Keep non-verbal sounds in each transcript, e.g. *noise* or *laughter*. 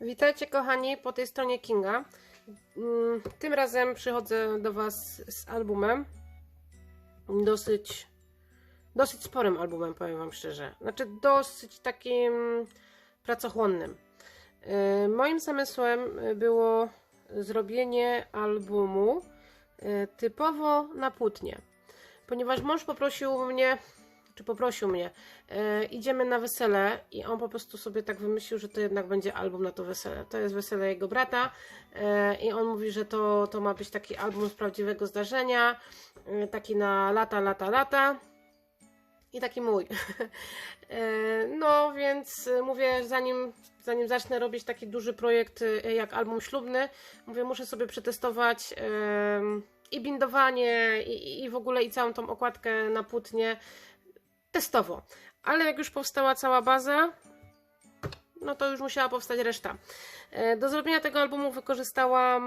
Witajcie kochani po tej stronie Kinga. Mm, Tym razem przychodzę do Was z albumem. Dosyć, dosyć sporym albumem, powiem Wam szczerze. Znaczy dosyć takim pracochłonnym. Yy, Moim zamysłem było zrobienie albumu yy, typowo na płótnie. Ponieważ mąż poprosił mnie, czy poprosił mnie, e, idziemy na wesele i on po prostu sobie tak wymyślił, że to jednak będzie album na to wesele. To jest wesele jego brata e, i on mówi, że to, to ma być taki album z prawdziwego zdarzenia, e, taki na lata, lata, lata i taki mój. *laughs* No więc mówię, zanim, zanim zacznę robić taki duży projekt jak album ślubny, mówię, muszę sobie przetestować i bindowanie i, i w ogóle i całą tą okładkę na płótnie testowo. Ale jak już powstała cała baza, no to już musiała powstać reszta. E, Do zrobienia tego albumu wykorzystałam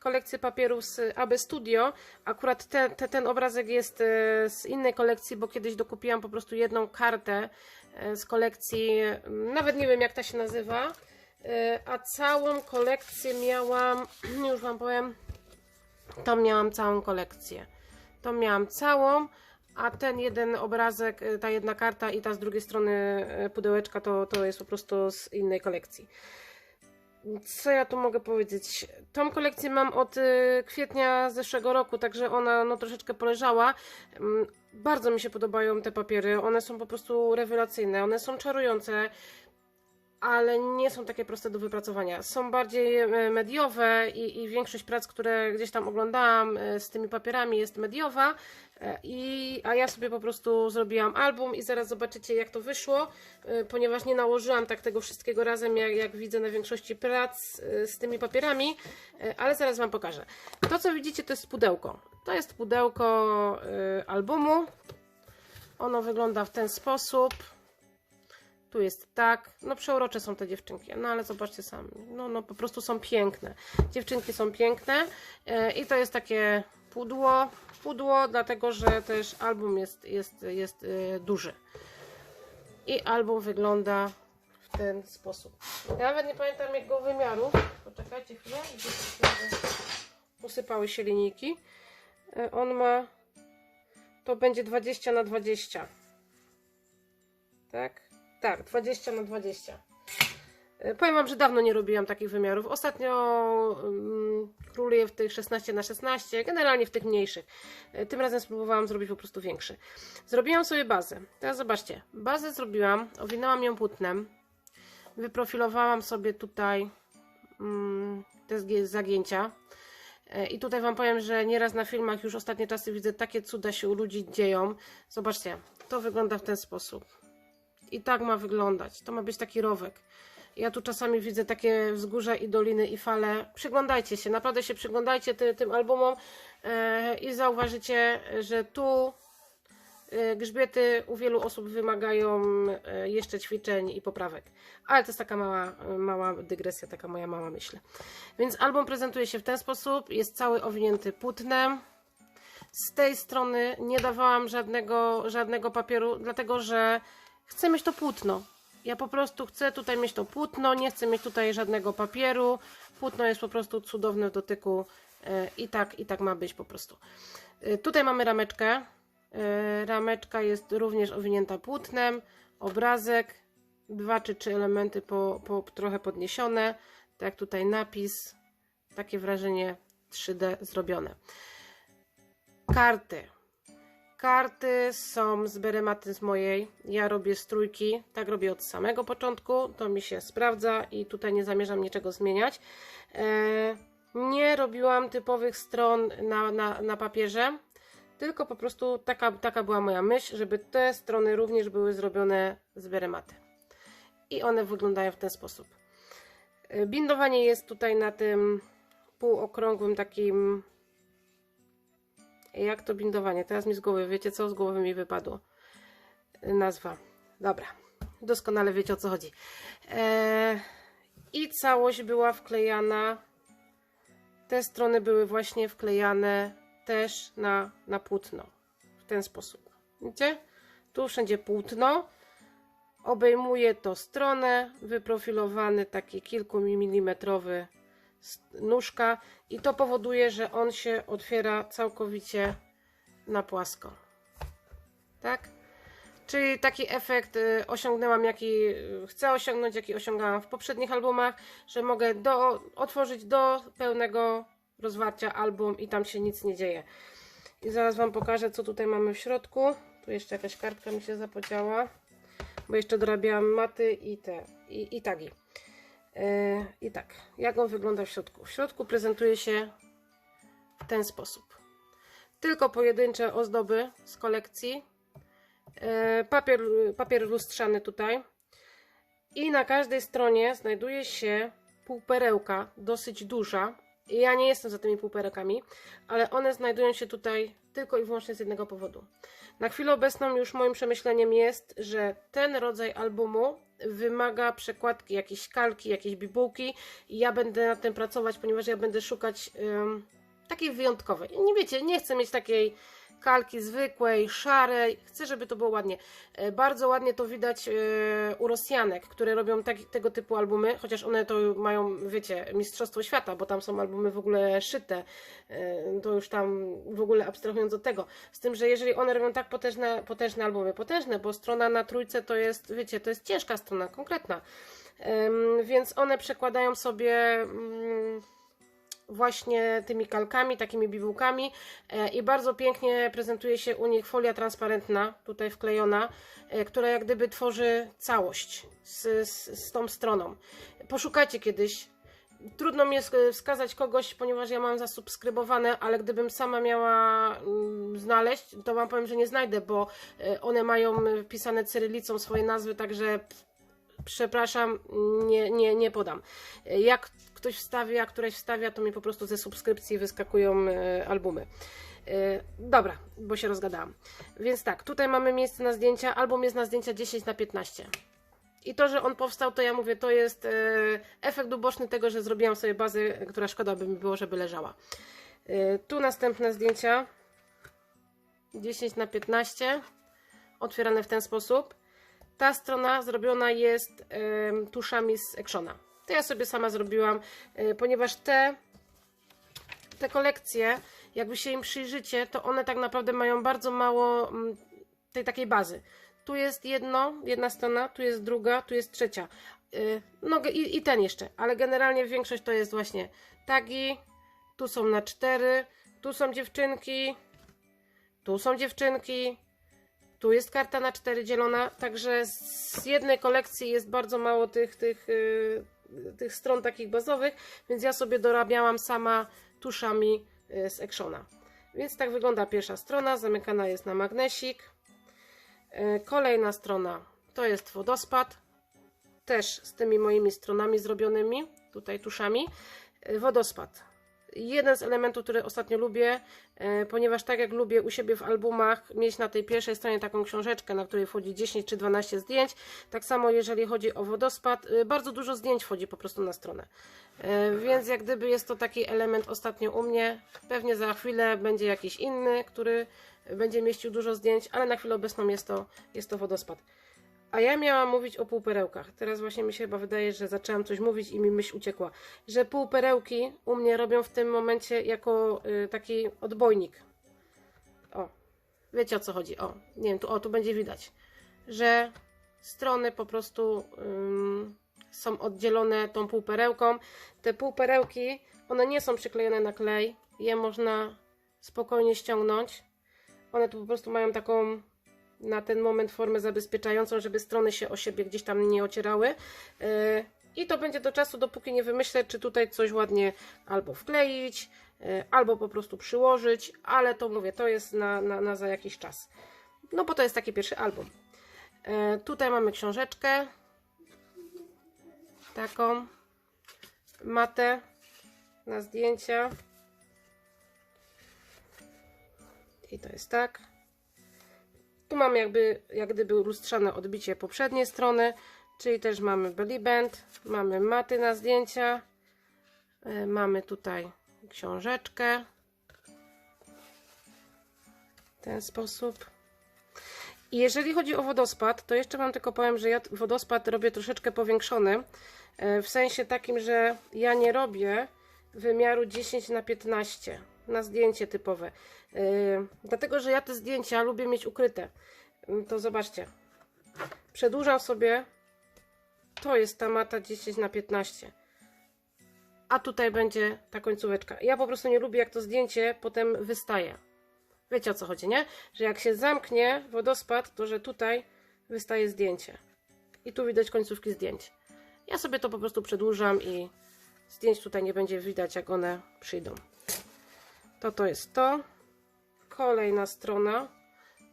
kolekcję papierów z AB Studio. Akurat te, te, ten obrazek jest e, z innej kolekcji, bo kiedyś dokupiłam po prostu jedną kartę e, z kolekcji, m, nawet nie wiem jak ta się nazywa, a całą kolekcję miałam, *clears throat* już Wam powiem, to miałam całą kolekcję. To miałam całą, a ten jeden obrazek, y, ta jedna karta i ta z drugiej strony y, pudełeczka to, to jest po prostu z innej kolekcji. Co ja tu mogę powiedzieć? Tą kolekcję mam od y, kwietnia zeszłego roku, także ona no, troszeczkę poleżała. Mm, Bardzo mi się podobają te papiery, one są po prostu rewelacyjne, one są czarujące ale nie są takie proste do wypracowania. Są bardziej e, mediowe i, i większość prac, które gdzieś tam oglądałam e, z tymi papierami jest mediowa, e, i, a ja sobie po prostu zrobiłam album i zaraz zobaczycie jak to wyszło, ponieważ nie nałożyłam tak tego wszystkiego razem, jak, jak widzę na większości prac z tymi papierami, ale zaraz Wam pokażę. To co widzicie to jest pudełko. To jest pudełko albumu. Ono wygląda w ten sposób. Tu jest tak. No przeurocze są te dziewczynki, no ale zobaczcie sami. No, no po prostu są piękne. Dziewczynki są piękne e, i to jest takie pudło. Pudło, dlatego że też album jest, jest, jest e, duży. I album wygląda w ten sposób. Ja nawet nie pamiętam jego wymiarów. Poczekajcie chwilę. Usypały się linijki. E, On ma to będzie 20 na 20. Tak? Tak, 20 na 20. E, Powiem Wam, że dawno nie robiłam takich wymiarów. Ostatnio um, króluję w tych 16 na 16 generalnie w tych mniejszych. E, Tym razem spróbowałam zrobić po prostu większy. Zrobiłam sobie bazę. Teraz zobaczcie. Bazę zrobiłam, owinęłam ją płótnem. Wyprofilowałam sobie tutaj mm, te zagięcia. E, I tutaj Wam powiem, że nieraz na filmach już ostatnie czasy widzę takie cuda się u ludzi dzieją. Zobaczcie, to wygląda w ten sposób. I tak ma wyglądać. To ma być taki rowek. Ja tu czasami widzę takie wzgórza i doliny i fale. Przyglądajcie się, naprawdę się przyglądajcie ty, tym albumom e, i zauważycie, że tu e, grzbiety u wielu osób wymagają e, jeszcze ćwiczeń i poprawek. Ale to jest taka mała, mała dygresja, taka moja mała myśl. Więc album prezentuje się w ten sposób. Jest cały owinięty płótnem. Z tej strony nie dawałam żadnego, żadnego papieru, dlatego że chcę mieć to płótno. Ja po prostu chcę tutaj mieć to płótno, nie chcę mieć tutaj żadnego papieru. Płótno jest po prostu cudowne w dotyku e, i tak, i tak ma być po prostu. E, Tutaj mamy rameczkę. E, Rameczka jest również owinięta płótnem. Obrazek, dwa czy trzy elementy po, po trochę podniesione. Tak tutaj napis. Takie wrażenie 3D zrobione. Karty. Karty są z berematy z mojej. Ja robię strójki. Tak robię od samego początku. To mi się sprawdza i tutaj nie zamierzam niczego zmieniać. E, nie robiłam typowych stron na, na, na papierze. Tylko po prostu taka, taka była moja myśl, żeby te strony również były zrobione z berematy. I one wyglądają w ten sposób. E, Bindowanie jest tutaj na tym półokrągłym takim jak to bindowanie? Teraz mi z głowy, wiecie co? Z głowy mi wypadło. Nazwa. Dobra. Doskonale wiecie o co chodzi. Eee, I całość była wklejana. Te strony były właśnie wklejane też na, na płótno. W ten sposób. Widzicie? Tu wszędzie płótno. obejmuje to stronę, wyprofilowany taki kilkumilimetrowy nóżka i to powoduje, że on się otwiera całkowicie na płasko. Tak? Czyli taki efekt y, osiągnęłam, jaki y, chcę osiągnąć, jaki osiągałam w poprzednich albumach, że mogę do, otworzyć do pełnego rozwarcia album i tam się nic nie dzieje. I zaraz Wam pokażę, co tutaj mamy w środku. Tu jeszcze jakaś kartka mi się zapodziała, bo jeszcze dorabiałam maty i te, i, i tagi. Yy, I tak, jak on wygląda w środku? W środku prezentuje się w ten sposób. Tylko pojedyncze ozdoby z kolekcji. Yy, papier, papier lustrzany tutaj. I na każdej stronie znajduje się półperełka, dosyć duża. Ja nie jestem za tymi półperełkami, ale one znajdują się tutaj tylko i wyłącznie z jednego powodu. Na chwilę obecną już moim przemyśleniem jest, że ten rodzaj albumu wymaga przekładki, jakiejś kalki, jakiejś bibułki i ja będę nad tym pracować, ponieważ ja będę szukać takiej wyjątkowej. Nie wiecie, nie chcę mieć takiej kalki zwykłej, szarej. Chcę, żeby to było ładnie. E, Bardzo ładnie to widać e, u Rosjanek, które robią taki, tego typu albumy, chociaż one to mają, wiecie, Mistrzostwo Świata, bo tam są albumy w ogóle szyte. E, To już tam w ogóle abstrahując od tego. Z tym, że jeżeli one robią tak potężne, potężne albumy, potężne, bo strona na trójce to jest, wiecie, to jest ciężka strona, konkretna. Więc one przekładają sobie. Właśnie tymi kalkami, takimi bibułkami e, i bardzo pięknie prezentuje się u nich folia transparentna, tutaj wklejona, e, która jak gdyby tworzy całość z, z, z tą stroną. Poszukajcie kiedyś. Trudno mi jest e, wskazać kogoś, ponieważ ja mam zasubskrybowane, ale gdybym sama miała mm, znaleźć, to wam powiem, że nie znajdę, bo one mają e, wpisane cyrylicą swoje nazwy, także przepraszam, nie, nie, nie podam. Jak ktoś wstawia, któraś wstawia, to mi po prostu ze subskrypcji wyskakują e, albumy. E, Dobra, bo się rozgadałam. Więc tak, tutaj mamy miejsce na zdjęcia. Album jest na zdjęcia 10 na 15. I to, że on powstał, to ja mówię, to jest e, efekt uboczny tego, że zrobiłam sobie bazę, która szkoda by mi było, żeby leżała. Tu następne zdjęcia. 10 na 15. Otwierane w ten sposób. Ta strona zrobiona jest tuszami z Actiona. To ja sobie sama zrobiłam, e, ponieważ te, te kolekcje, jakby się im przyjrzycie, to one tak naprawdę mają bardzo mało tej takiej bazy. Tu jest jedno, jedna strona, tu jest druga, tu jest trzecia. Y, No i, i ten jeszcze, ale generalnie większość to jest właśnie tagi, tu są na cztery, tu są dziewczynki, tu są dziewczynki, tu jest karta na cztery dzielona, także z jednej kolekcji jest bardzo mało tych, tych, yy, tych stron takich bazowych, więc ja sobie dorabiałam sama tuszami yy, z Actiona. Więc tak wygląda pierwsza strona, zamykana jest na magnesik. Yy, kolejna strona to jest wodospad, też z tymi moimi stronami zrobionymi, tutaj tuszami. Wodospad jeden z elementów, który ostatnio lubię, e, ponieważ tak jak lubię u siebie w albumach mieć na tej pierwszej stronie taką książeczkę, na której wchodzi 10 czy 12 zdjęć, tak samo jeżeli chodzi o wodospad, e, bardzo dużo zdjęć wchodzi po prostu na stronę. E, Więc jak gdyby jest to taki element ostatnio u mnie, pewnie za chwilę będzie jakiś inny, który będzie mieścił dużo zdjęć, ale na chwilę obecną jest to, jest to wodospad. A ja miałam mówić o półperełkach. Teraz właśnie mi się chyba wydaje, że zaczęłam coś mówić i mi myśl uciekła. Że półperełki u mnie robią w tym momencie jako y, taki odbojnik. O, wiecie o co chodzi. O, nie wiem, tu, o, tu będzie widać. Że strony po prostu są oddzielone tą półperełką. Te półperełki, one nie są przyklejone na klej. Je można spokojnie ściągnąć. One tu po prostu mają taką na ten moment formę zabezpieczającą, żeby strony się o siebie gdzieś tam nie ocierały. Yy, I to będzie do czasu, dopóki nie wymyślę, czy tutaj coś ładnie albo wkleić, yy, albo po prostu przyłożyć, ale to mówię, to jest na, na, na za jakiś czas. No bo to jest taki pierwszy album. Yy, Tutaj mamy książeczkę. Taką. Matę na zdjęcia. I to jest tak. Tu mamy jakby, jak gdyby lustrzane odbicie poprzedniej strony, czyli też mamy belly band, mamy maty na zdjęcia, e, mamy tutaj książeczkę w ten sposób. I jeżeli chodzi o wodospad, to jeszcze Wam tylko powiem, że ja wodospad robię troszeczkę powiększony, e, w sensie takim, że ja nie robię wymiaru 10 na 15 na zdjęcie typowe. E, Dlatego, że ja te zdjęcia lubię mieć ukryte. Mm, To zobaczcie. Przedłużam sobie. To jest ta mata 10 na 15 a tutaj będzie ta końcóweczka. Ja po prostu nie lubię, jak to zdjęcie potem wystaje. Wiecie o co chodzi, nie? Że jak się zamknie wodospad, to że tutaj wystaje zdjęcie. I tu widać końcówki zdjęć. Ja sobie to po prostu przedłużam i zdjęć tutaj nie będzie widać, jak one przyjdą. To to jest to. Kolejna strona.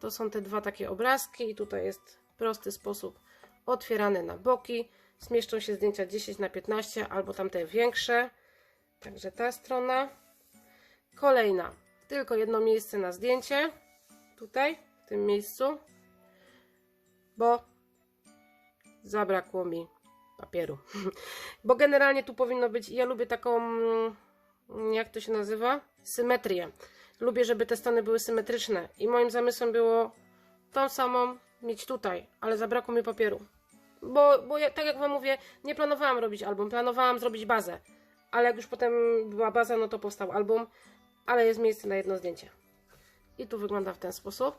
To są te dwa takie obrazki i tutaj jest prosty sposób otwierany na boki. Zmieszczą się zdjęcia 10 na 15 albo tamte większe. Także ta strona. Kolejna. Tylko jedno miejsce na zdjęcie. Tutaj, w tym miejscu. Bo zabrakło mi papieru. *laughs* Bo generalnie tu powinno być, ja lubię taką, jak to się nazywa? Symetrię. Lubię, żeby te strony były symetryczne. I moim zamysłem było tą samą mieć tutaj, ale zabrakło mi papieru. Bo, bo ja, tak jak Wam mówię, nie planowałam robić album, planowałam zrobić bazę. Ale jak już potem była baza, no to powstał album, ale jest miejsce na jedno zdjęcie. I tu wygląda w ten sposób.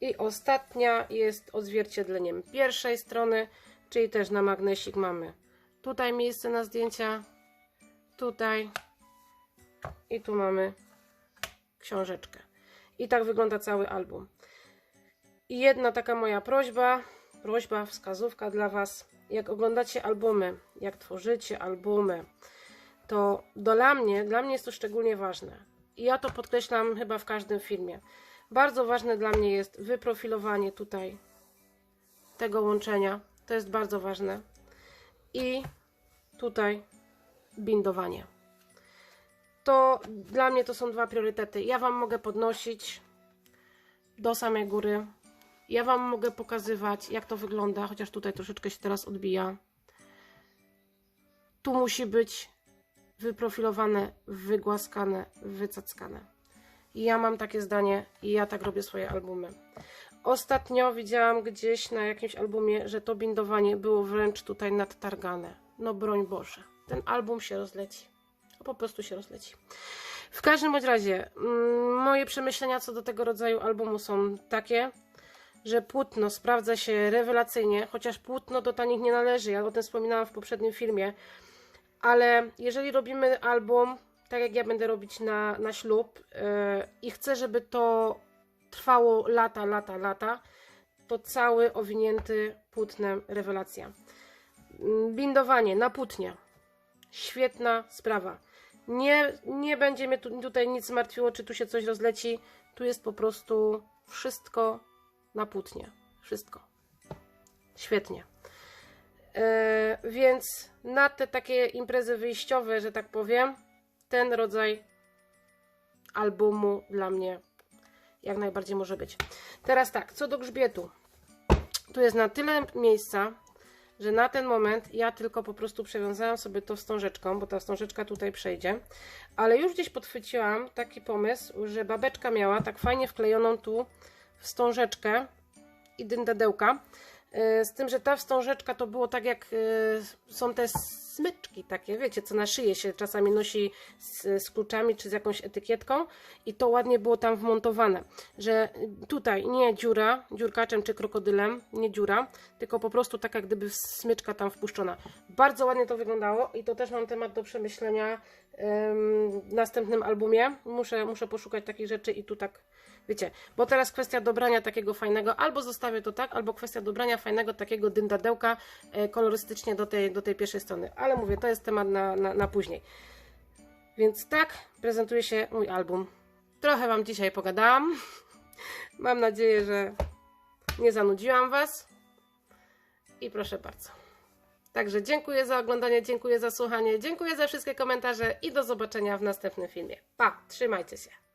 I ostatnia jest odzwierciedleniem pierwszej strony, czyli też na magnesik mamy tutaj miejsce na zdjęcia, tutaj i tu mamy książeczkę. I tak wygląda cały album. I jedna taka moja prośba, prośba, wskazówka dla Was. Jak oglądacie albumy, jak tworzycie albumy, to dla mnie, dla mnie jest to szczególnie ważne. I ja to podkreślam chyba w każdym filmie. Bardzo ważne dla mnie jest wyprofilowanie tutaj tego łączenia. To jest bardzo ważne. I tutaj bindowanie. To dla mnie to są dwa priorytety. Ja Wam mogę podnosić do samej góry. Ja Wam mogę pokazywać, jak to wygląda, chociaż tutaj troszeczkę się teraz odbija. Tu musi być wyprofilowane, wygłaskane, wycackane. Ja mam takie zdanie i ja tak robię swoje albumy. Ostatnio widziałam gdzieś na jakimś albumie, że to bindowanie było wręcz tutaj nadtargane. No broń Boże, ten album się rozleci. Po prostu się rozleci. W każdym bądź razie, mm, moje przemyślenia co do tego rodzaju albumu są takie, że płótno sprawdza się rewelacyjnie, chociaż płótno do tanich nie należy. Ja o tym wspominałam w poprzednim filmie. Ale jeżeli robimy album, tak jak ja będę robić na, na ślub yy, i chcę, żeby to trwało lata, lata, lata, to cały owinięty płótnem rewelacja. Mm, Bindowanie na płótnie. Świetna sprawa. Nie, nie będzie mnie tu, tutaj nic martwiło, czy tu się coś rozleci. Tu jest po prostu wszystko na płótnie. Wszystko. Świetnie. E, więc na te takie imprezy wyjściowe, że tak powiem, ten rodzaj albumu dla mnie jak najbardziej może być. Teraz tak, co do grzbietu. Tu jest na tyle miejsca, że na ten moment ja tylko po prostu przewiązałam sobie to wstążeczką, bo ta wstążeczka tutaj przejdzie, ale już gdzieś podchwyciłam taki pomysł, że babeczka miała tak fajnie wklejoną tu wstążeczkę i dyndadełka, Yy, z tym, że ta wstążeczka to było tak jak yy, są te smyczki takie, wiecie, co na szyję się czasami nosi z, z kluczami czy z jakąś etykietką i to ładnie było tam wmontowane, że tutaj nie dziura, dziurkaczem czy krokodylem, nie dziura, tylko po prostu taka gdyby smyczka tam wpuszczona. Bardzo ładnie to wyglądało i to też mam temat do przemyślenia w następnym albumie. Muszę, muszę poszukać takich rzeczy i tu tak, wiecie, bo teraz kwestia dobrania takiego fajnego, albo zostawię to tak, albo kwestia dobrania fajnego takiego dyndadełka e, kolorystycznie do tej, do tej pierwszej strony. Ale mówię, to jest temat na, na, na później. Więc tak prezentuje się mój album. Trochę Wam dzisiaj pogadałam. *laughs* Mam nadzieję, że nie zanudziłam Was. I proszę bardzo. Także dziękuję za oglądanie, dziękuję za słuchanie, dziękuję za wszystkie komentarze i do zobaczenia w następnym filmie. Pa, trzymajcie się.